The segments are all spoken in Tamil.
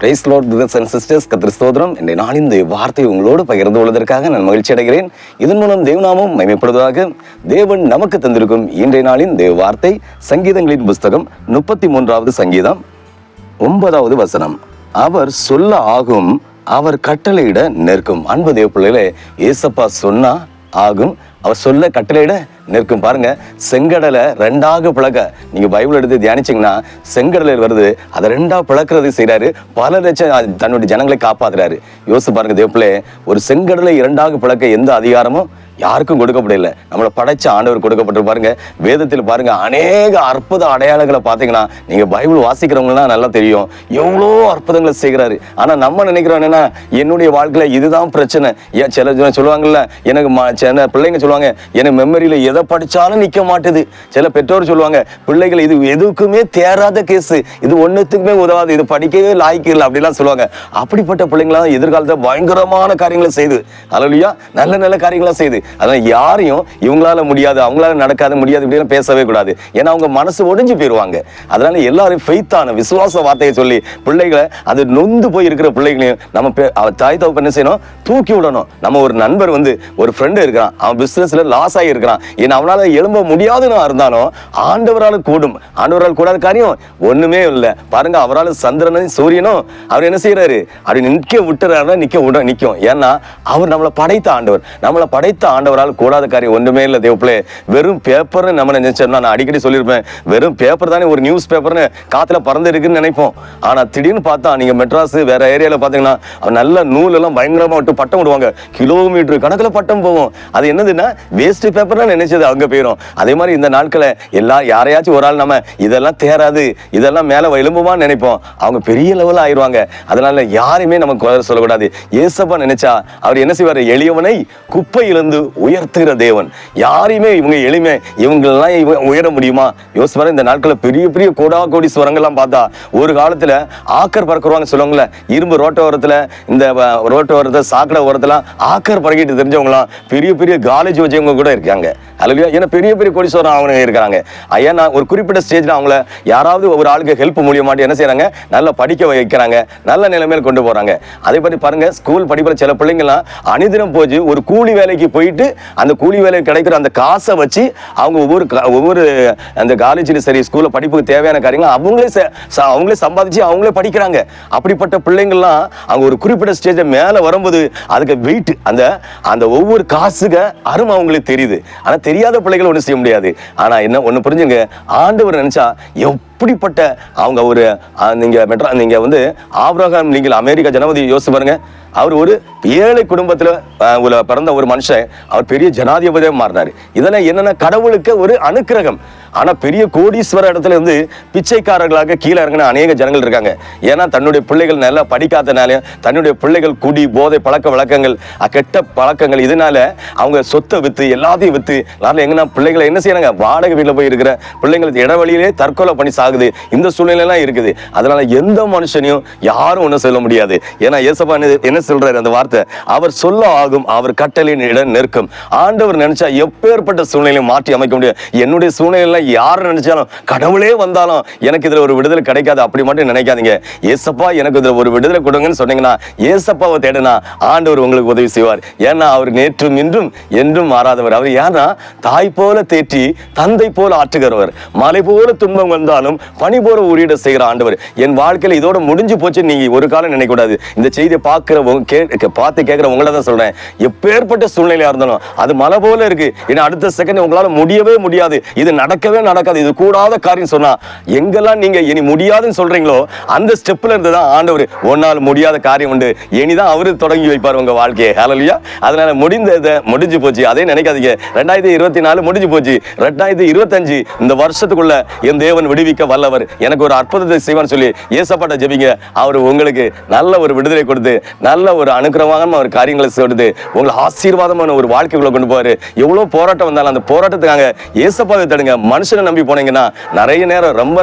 Praise Lord brothers and sisters கத்திர ஸ்தோத்திரம். இன்றைய நாளின் இந்த வார்த்தை உங்களோடு பகிர்ந்து கொள்வதற்காக நான் மகிழ்ச்சி அடைகிறேன். இதன் மூலம் தேவநாமம் மயமைப்படுவதாக தேவன் நமக்கு தந்திருக்கும் இன்றைய நாளின் தேவ வார்த்தை சங்கீதங்களின் புஸ்தகம் முப்பத்தி மூன்றாவது சங்கீதம் ஒன்பதாவது வசனம். அவர் சொல்ல ஆகும் அவர் கட்டளையிட நிற்கும். அன்பு தேவ பிள்ளைகளே ஏசப்பா சொன்னா ஆகும். அவர் சொல்ல கட்டளையிட நிற்கும். பாருங்க செங்கடலை ரெண்டாக பிளக்க. நீங்க பைபிள் எடுத்து தியானிச்சீங்கன்னா செங்கடலில் வருது அதை ரெண்டா பிளக்கிறது செய்கிறாரு பல லட்சம் தன்னுடைய ஜனங்களை காப்பாத்துறாரு. யோசிச்சு பாருங்க தேப்பிள்ளே ஒரு செங்கடலை இரண்டாக பிளக்க எந்த அதிகாரமும் யாருக்கும் கொடுக்கப்படல நம்மளை படைச்ச ஆண்டவர் கொடுக்கப்பட்டு பாருங்க. வேதத்தில் பாருங்க அநேக அற்புத அடையாளங்களை பார்த்தீங்கன்னா நீங்க பைபிள் வாசிக்கிறவங்கலாம் நல்லா தெரியும். எவ்வளோ அற்புதங்களை செய்கிறாரு. ஆனா நம்ம நினைக்கிறோம் என்னன்னா என்னுடைய வாழ்க்கையில இதுதான் பிரச்சனை. ஏன் சில ஜன சொல்லுவாங்கல்ல எனக்கு சில பிள்ளைங்க சொல்லுவாங்க எனக்கு மெமரியில எதை படிச்சாலும் நிக்க மாட்டுது. சில பெற்றோர் சொல்லுவாங்க பிள்ளைகள் இது எதுக்குமே தேராத கேஸ் இது ஒன்றுத்துக்குமே உதவாது. இது படிக்கவே லாய்க்கு இல்லை அப்படிலாம் சொல்லுவாங்க. அப்படிப்பட்ட பிள்ளைங்களாம் எதிர்காலத்தை பயங்கரமான காரியங்களை செய்து. அலலுயா நல்ல நல்ல காரியங்களா செய்து. அதான் யாரையும் இவங்களால முடியாது அவங்களால நடக்காது முடியாது இப்படிலாம் பேசவே கூடாது. ஏன்னா அவங்க மனசு ஒடிஞ்சு போயிடுவாங்க அதனால எல்லாரும் ஃபெய்த்தான விசுவாச வார்த்தையை சொல்லி பிள்ளைகளை அது நொந்து போய் இருக்கிற பிள்ளைகளையும் நம்ம தாய் தகப்பன் என்ன செய்யணும்? தூக்கி விடணும். நம்ம ஒரு நண்பர் வந்து ஒரு ஃப்ரெண்டு இருக்கிறான். அவன் பிஸ்னஸ்ல லாஸ் ஆகி இருக்கிறான் ஏன்னா அவனால எழும்ப முடியாதுன்னு இருந்தாலும் ஆண்டவரால் கூடும். ஆண்டவரால் கூடாத காரியம் ஒண்ணுமே இல்லை. பாருங்க அவரால் சந்திரனும் சூரியனும் அவர் என்ன செய்யறாரு அப்படி நிற்க விட்டுறாருன்னா நிற்க விட நிற்கும் ஏன்னா அவர் நம்மளை படைத்த ஆண்டவர். நம்மளை படைத்த ஆண்டவரால் கூடாத காரியம் ஒன்றுமே இல்லை. தேவப்பிள்ளே வெறும் பேப்பர்னு நம்ம நினைச்சோம்னா நான் அடிக்கடி சொல்லியிருப்பேன் வெறும் பேப்பர் தானே ஒரு நியூஸ் பேப்பர்னு காற்றுல பறந்து இருக்குன்னு நினைப்போம். ஆனால் திடீர்னு பார்த்தா நீங்கள் மெட்ராஸ் வேற ஏரியாவில் பார்த்தீங்கன்னா நல்ல நூலெல்லாம் பயங்கரமாக விட்டு பட்டம் விடுவாங்க. கிலோமீட்டர் கணக்கில் பட்டம் போகும். அது என்னதுன்னா வேஸ்ட் பேப்பர்னு நினைச்சது அங்கே போயிடும் அதே மாதிரி இந்த நாட்களை எல்லா யாரையாச்சும் ஒரு ஆள் நம்ம இதெல்லாம் தேராது இதெல்லாம் மேலே எலும்புமான்னு நினைப்போம். அவங்க பெரிய லெவலில் ஆயிடுவாங்க அதனால யாரையுமே நமக்கு சொல்லக்கூடாது. ஏசப்பா நினைச்சா அவர் என்ன செய்வார்? எளியவனை குப்பையிலிருந்து உயர்த்துகிற தேவன். யாரையுமே இவங்க எளிமை இவங்களெல்லாம் இவங்க உயர முடியுமா? யோசிப்பாரு இந்த நாட்களில் பெரிய பெரிய கோடா கோடி சுவரங்கள்லாம் பார்த்தா ஒரு காலத்துல ஆக்கர் பறக்குறவாங்க சொல்லுவாங்களே இரும்பு ரோட்டை ஓரத்துல இந்த ரோட்டை ஓரத்தில் ஓரத்துல சாக்கடை ஓரத்துல ஆக்கர் பறக்கிட்டு தெரிஞ்சவங்களாம் பெரிய பெரிய காலேஜ் வச்சவங்க கூட இருக்காங்க. அல்லையா ஏன்னா பெரிய பெரிய கோடீஸ்வரன் அவங்க இருக்கிறாங்க. ஐயா நான் ஒரு குறிப்பிட்ட ஸ்டேஜில் அவங்கள யாராவது ஒரு ஆளுக்கு ஹெல்ப் மூலியமாட்டி என்ன செய்கிறாங்க நல்லா படிக்க வைக்கிறாங்க. நல்ல நிலைமையில் கொண்டு போகிறாங்க அதே மாதிரி பாருங்கள் ஸ்கூல் படிப்பில் சில பிள்ளைங்கள்லாம் அனிதினம் போச்சு ஒரு கூலி வேலைக்கு போயிட்டு அந்த கூலி வேலைக்கு கிடைக்கிற அந்த காசை வச்சு அவங்க ஒவ்வொரு க- ஒவ்வொரு அந்த காலேஜிலும் சரி ஸ்கூலில் படிப்புக்கு தேவையான காரியங்கள் அவங்களே ச- அவங்களே சம்பாதிச்சு அவங்களே படிக்கிறாங்க. அப்படிப்பட்ட பிள்ளைங்கள்லாம் அவங்க ஒரு குறிப்பிட்ட ஸ்டேஜில் மேலே வரும்போது அதுக்கு வெயிட் அந்த அந்த ஒவ்வொரு காசுக அருமை அவங்களுக்கு தெரியுது. ஆனால் தெரியாத பிள்ளைகள் ஒன்றும் செய்ய முடியாது. ஆனா என்ன ஒண்ணு புரிஞ்சுங்க. ஆண்டவர் நினைச்சா எப்படிப்பட்ட அவங்க ஒரு நீங்கள் மெட்ரா நீங்கள் வந்து ஆப்ரஹாம் நீங்கள் அமெரிக்கா ஜனாதிபதி யோசிச்சு பாருங்க. அவர் ஒரு ஏழை குடும்பத்தில் உள்ள பிறந்த ஒரு மனுஷன். அவர் பெரிய ஜனாதிபதியாக மாறினாரு. இதெல்லாம் என்னென்னா கடவுளுக்கு ஒரு அனுக்கிரகம். ஆனால் பெரிய கோடீஸ்வர இடத்துல இருந்து பிச்சைக்காரர்களாக கீழே இறங்கின அநேக ஜனங்கள் இருக்காங்க. ஏன்னா தன்னுடைய பிள்ளைகள் நல்லா படிக்காதனால தன்னுடைய பிள்ளைகள் குடி போதை பழக்க வழக்கங்கள் கெட்ட பழக்கங்கள் இதனால அவங்க சொத்தை வித்து எல்லாத்தையும் வித்து நாளில் எங்கன்னா பிள்ளைகளை என்ன செய்யறாங்க? வாடகை வீட்டில் போய் இருக்கிற பிள்ளைங்களுக்கு இடவழியிலே தற்கொலை பண்ணி ஆகுது. இந்த சூழ்நிலையெல்லாம் இருக்குது. அதனால எந்த மனுஷனையும் யாரும் ஒன்றும் சொல்ல முடியாது. ஏன்னா ஏசப்பா என்ன- என்ன சொல்றாரு அந்த வார்த்தை? அவர் சொல்ல ஆகும் அவர் கட்டளையின் இடம் நிற்கும். ஆண்டவர் நினைச்சா எப்பேற்பட்ட சூழ்நிலையும் மாற்றி அமைக்க முடியும். என்னுடைய சூழ்நிலையில யார் நினைச்சாலும் கடவுளே வந்தாலும் எனக்கு இதுல ஒரு விடுதலை கிடைக்காது. அப்படி மட்டும் நினைக்காதீங்க. ஏசப்பா எனக்கு இதுல ஒரு விடுதலை கொடுங்கன்னு சொன்னீங்கன்னா ஏசப்பாவை தேடினா ஆண்டவர் உங்களுக்கு உதவி செய்வார். ஏன்னா அவர் நேற்றும் இன்றும் என்றும் மாறாதவர். அவர் ஏன்னா தாய் போல தேற்றி தந்தை போல ஆற்றுகிறவர். மலை போல துன்பம் வந்தாலும் பனி போற உரியட செய்கிற ஆண்டவர். என் வாழ்க்கையில இதோட முடிஞ்சு போச்சு நீங்க ஒரு காலம் நினைக்க கூடாது இந்த செய்தியை பார்க்கிறவங்க பார்த்து கேட்கிற உங்களை தான் சொல்றேன். எப்பேற்பட்ட சூழ்நிலையா இருந்தாலும் அது மலை போல இருக்கு. ஏன்னா அடுத்த செகண்ட் உங்களால முடியவே முடியாது. இது நடக்கவே நடக்காது. இது கூடாத காரியம் சொன்னா எங்கெல்லாம் நீங்க இனி முடியாதுன்னு சொல்றீங்களோ அந்த ஸ்டெப்ல இருந்து தான் ஆண்டவர் ஒன்னால் முடியாத காரியம் உண்டு. இனிதான் அவரு தொடங்கி வைப்பார் உங்க வாழ்க்கையை. ஹலலியா அதனால முடிந்ததை முடிஞ்சு போச்சு. அதே நினைக்காதீங்க. ரெண்டாயிரத்தி இருபத்தி நாலு முடிஞ்சு போச்சு. ரெண்டாயிரத்தி இருபத்தஞ்சு இந்த வருஷத்துக்குள்ள என் தேவன் விடுவிக்க வல்லவர். எனக்கு ஒரு அற்புதத்தை செய்வான்னு சொல்லி ஏசப்பாட்ட ஜெபிங்க. அவர் உங்களுக்கு நல்ல ஒரு விடுதலை கொடுத்து நல்ல ஒரு அனுக்கிரமான ஒரு காரியங்களை கொடுத்து உங்களை ஆசீர்வாதமான ஒரு வாழ்க்கைக்குள்ள கொண்டு போவார். எவ்வளோ போராட்டம் வந்தாலும் அந்த போராட்டத்துக்காக ஏசப்பாவை தடுங்க. மனுஷனை நம்பி போனீங்கன்னா நிறைய நேரம் ரொம்ப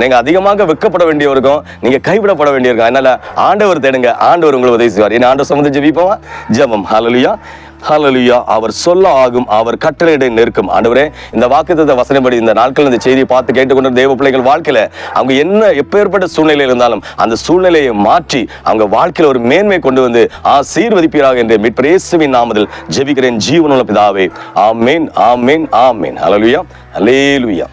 நீங்கள் அதிகமாக வெக்கப்பட வேண்டிய இருக்கும் நீங்க கைவிடப்பட வேண்டிய இருக்கும் அதனால ஆண்டவர் தேடுங்க. ஆண்டவர் உங்களை உதவி செய்வார். ஏன்னா ஆண்டவர் சம்மந்தம் ஜெபிப்போமா? ஜெபம். ஹாலலியா ஹalleluya அவர் சொல்ல ஆகும் அவர் கட்டளையிட நிற்கும். ஆண்டவரே இந்த வாக்குத்த வசனப்படி இந்த நாட்கள் இந்த செய்தியை பார்த்து கேட்டுக்கொண்ட தேவ பிள்ளைகள் வாழ்க்கையில அவங்க என்ன எப்பேற்பட்ட சூழ்நிலையில் இருந்தாலும் அந்த சூழ்நிலையை மாற்றி அவங்க வாழ்க்கையில ஒரு மேன்மை கொண்டு வந்து ஆசீர்வதிப்பீராக என்று மிட்பிரேசுவின் நாமத்தில் ஜெபிக்கிறேன். ஜீவனுள்ள பிதாவே ஆமேன் ஆமேன் ஆமேன். ஹலலுயா அலேலுயா